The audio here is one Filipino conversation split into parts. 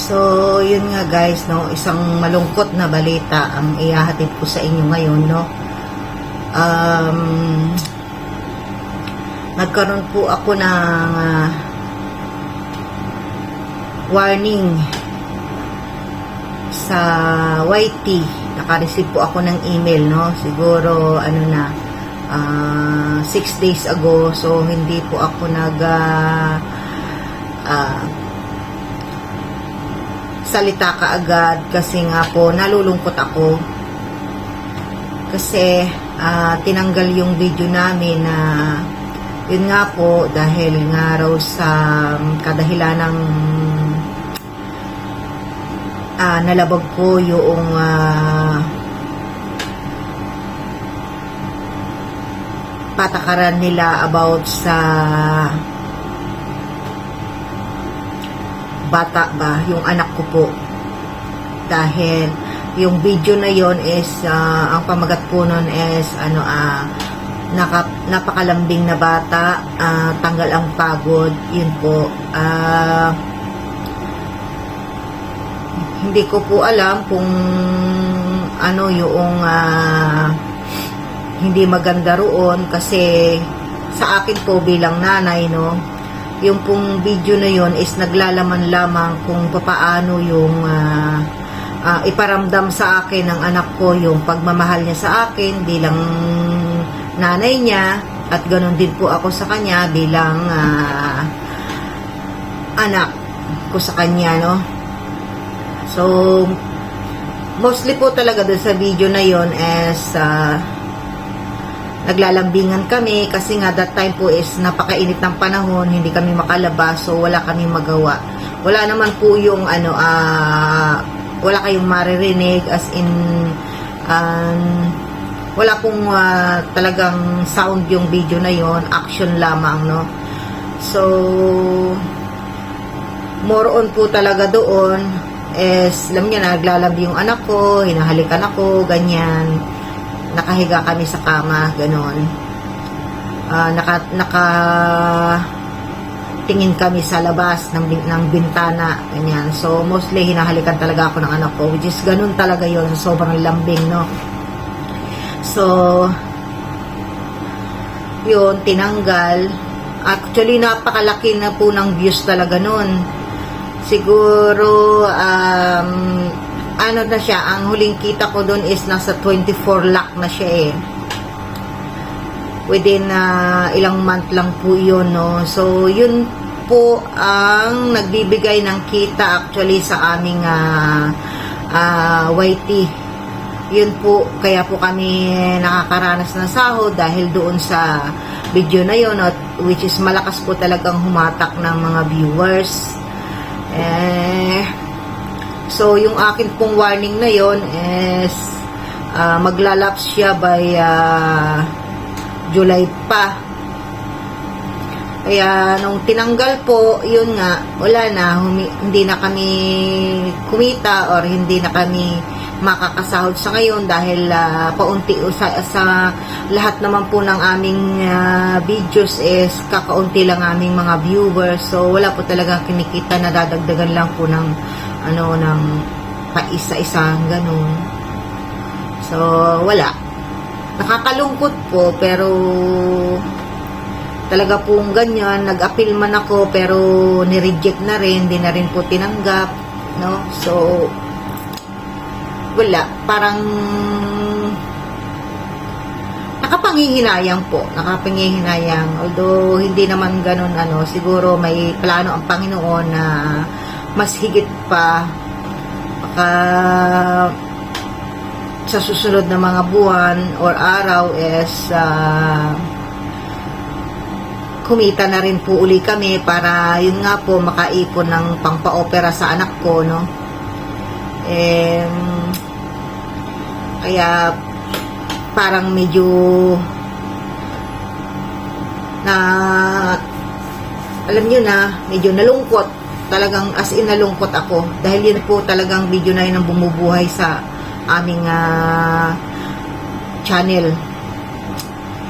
So, yun nga guys, no, isang malungkot na balita ang ihahatid ko sa inyo ngayon, no. Um, nagkaroon po ako ng ah, warning sa YT. Naka-receive po ako ng email, no. Siguro, ano na, ah, six days ago. So, hindi po ako nag, ah, ah, salita kaagad kasi nga po nalulungkot ako. Kasi ah, tinanggal yung video namin na yun nga po dahil nga raw sa um, kadahilan ng ah, nalabag ko yung ah, patakaran nila about sa bata ba, yung anak ko po. Dahil yung video na yon is ah, ang pamagat po nun is ano ah naka, napakalambing na bata, ah, tanggal ang pagod, yun po. Ah, hindi ko po alam kung ano yung ah, hindi maganda roon kasi sa akin po bilang nanay no yung pong video na yon is naglalaman lamang kung papaano yung ah, ah, iparamdam sa akin ng anak ko yung pagmamahal niya sa akin bilang nanay niya at ganoon din po ako sa kanya bilang ah, anak ko sa kanya no? So mostly po talaga doon sa video na yon is ah, naglalambingan kami kasi nga that time po is napakainit ng panahon, hindi kami makalabas so wala kami magawa. Wala naman po yung ano ah wala kayong maririnig as in um, wala pong ah, talagang sound yung video na yon, action lamang no. So more on po talaga doon is alam niya naglalambi yung anak ko, hinahalikan ako, ganyan nakahiga kami sa kama, ganon. Ah, naka, naka tingin kami sa labas ng, ng bintana, ganyan. So, mostly hinahalikan talaga ako ng anak ko, which is ganun talaga yon sobrang lambing, no. So, yun, tinanggal. Actually, napakalaki na po ng views talaga nun. Siguro, um, ano na siya, ang huling kita ko doon is nasa 24 lakh na siya eh. Within ah, ilang month lang po yun, no? So, yun po ang nagbibigay ng kita actually sa aming ah, ah, YT. Yun po, kaya po kami nakakaranas ng sahod dahil doon sa video na yun, at which is malakas po talagang humatak ng mga viewers. Eh, So, yung akin pong warning na yon is ah, maglalaps siya by ah, July pa. Kaya nung tinanggal po, yun nga, wala na, humi- hindi na kami kumita or hindi na kami makakasahod sa ngayon dahil ah, paunti sa, sa lahat naman po ng aming ah, videos is kakaunti lang aming mga viewers. So wala po talaga kinikita na dadagdagan lang po ng ano ng paisa-isa ganun. So wala. Nakakalungkot po pero talaga pong ganyan. Nag-appeal man ako pero ni-reject na rin. Di na rin po tinanggap no? So wala parang nakapangihinayang po nakapangihinayang. Although hindi naman ganun ano siguro may plano ang Panginoon na mas higit pa baka sa susunod na mga buwan or araw is ah, kumita na rin po uli kami para yun nga po makaipon ng pangpa-opera sa anak ko no Em, kaya parang medyo na alam niyo na medyo nalungkot. Talagang as in nalungkot ako. Dahil yun po talagang video na yun ang bumubuhay sa aming ah, channel.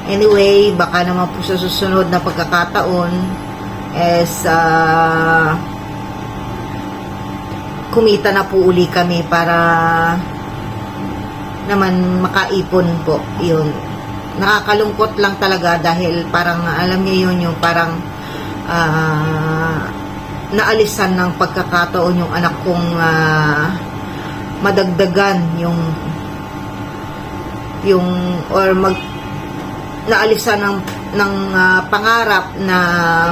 Anyway baka naman po sa susunod na pagkakataon is ah, kumita na po uli kami para naman makaipon po. Yun. Nakakalungkot lang talaga dahil parang alam niyo yun yung parang ah, naalisan ng pagkakataon yung anak kong ah, madagdagan yung yung or mag naalisan ng ng ah, pangarap na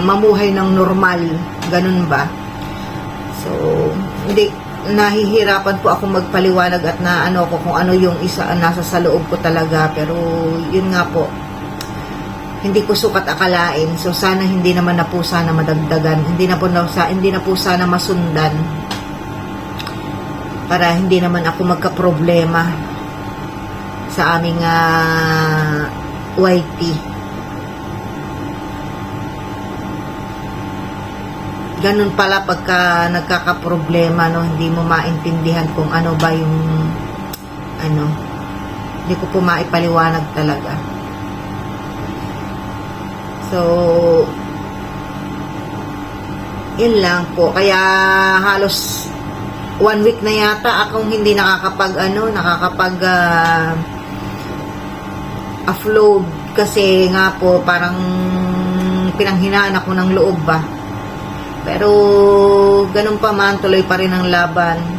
mamuhay ng normal. Ganun ba hindi nahihirapan po ako magpaliwanag at na ano ko kung ano yung isa nasa sa loob ko talaga. Pero yun nga po hindi ko sukat akalain. So sana hindi naman na po sana madagdagan. Hindi na po na, sa, hindi na po sana masundan para hindi naman ako magka-problema sa aming ah, YT. Ganun pala pagka nagkakaproblema, no, hindi mo maintindihan kung ano ba yung ano, hindi ko po maipaliwanag talaga. So, yun lang po. Kaya halos one week na yata akong hindi nakakapag ano, nakakapag ah, upload kasi nga po parang pinanghinaan ako ng loob ba. Pero ganun pa man tuloy pa rin ang laban.